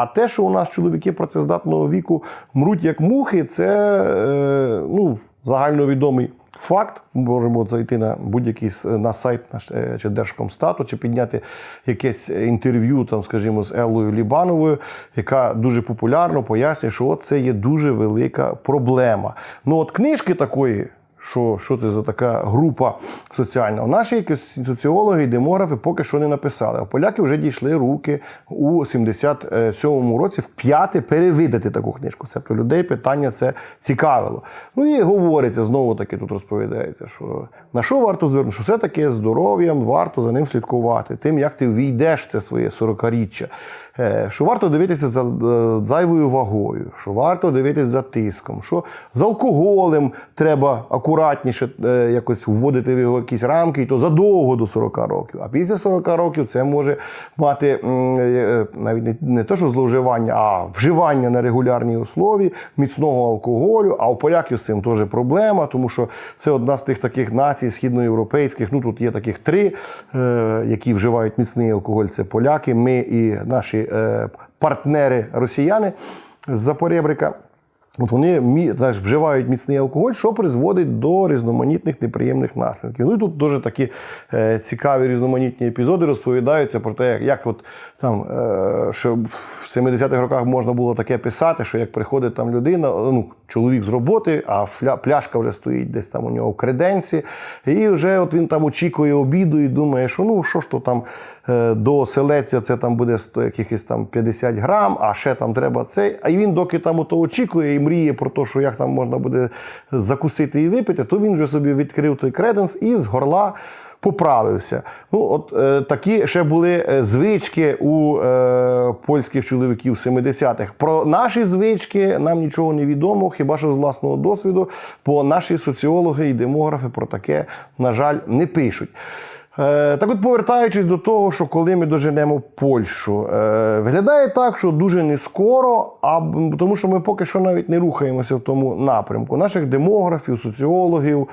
А те, що у нас чоловіки працездатного віку мруть як мухи, це е, ну, загальновідомий факт. Ми можемо зайти на будь-який на сайт наш е, чи Держкомстату, чи підняти якесь інтерв'ю, там, скажімо, з Еллою Лібановою, яка дуже популярно пояснює, що от це є дуже велика проблема. Ну, от книжки такої. Що, що це за така група соціальна? Наші якісь соціологи і демографи поки що не написали. А поляки вже дійшли руки у 77-му році в п'яте перевидати таку книжку. Тобто людей питання це цікавило. Ну і говориться знову таки тут розповідається, що на що варто звернути, що все-таки здоров'ям варто за ним слідкувати, тим, як ти війдеш в це своє 40-річчя. Е, Що варто дивитися за е, зайвою вагою, що варто дивитися за тиском, що з алкоголем треба акуратніше е, якось вводити в його якісь рамки, і то задовго до 40 років. А після 40 років це може мати е, навіть не, те, що зловживання, а вживання на регулярній основі міцного алкоголю. А у поляків з цим теж проблема, тому що це одна з тих таких націй східноєвропейських. Ну тут є таких три, е, які вживають міцний алкоголь. Це поляки, ми і наші е, партнери росіяни з-за поребрика. От вони знаєш, вживають міцний алкоголь, що призводить до різноманітних неприємних наслідків. Ну і тут дуже такі е, цікаві різноманітні епізоди розповідаються про те, як, як от там, е, що в 70-х роках можна було таке писати, що як приходить там людина, ну, чоловік з роботи, а пляшка вже стоїть десь там у нього в креденці, і вже от він там очікує обіду і думає, що ну що ж то там е, до селеця це там буде 100 якихось там 50 грам, а ще там треба цей. А він доки там ото очікує і мріє про те, що як там можна буде закусити і випити, то він вже собі відкрив той креденс і з горла. Поправився. Ну, от е, такі ще були е, звички у е, польських чоловіків 70-х. Про наші звички нам нічого не відомо, хіба що з власного досвіду, бо наші соціологи і демографи про таке, на жаль, не пишуть. Е, Так от, повертаючись до того, що коли ми доженемо Польщу, е, виглядає так, що дуже не скоро, а тому що ми поки що навіть не рухаємося в тому напрямку. Наших демографів, соціологів,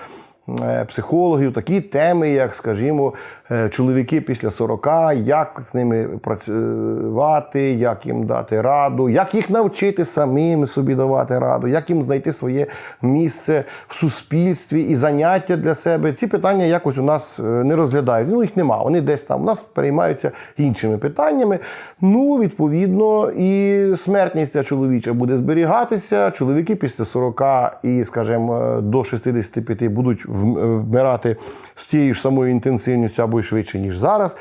психологів, такі теми, як, скажімо, е, чоловіки після 40, як з ними працювати, як їм дати раду, як їх навчити самим собі давати раду, як їм знайти своє місце в суспільстві і заняття для себе. Ці питання якось у нас е, не розглядають. Ну, їх нема. Вони десь там у нас переймаються іншими питаннями. Ну, відповідно, і смертність ця чоловіча буде зберігатися. Чоловіки після 40 і, скажімо, до 65 будуть вм- вмирати з тією ж самою інтенсивністю або й швидше, ніж зараз.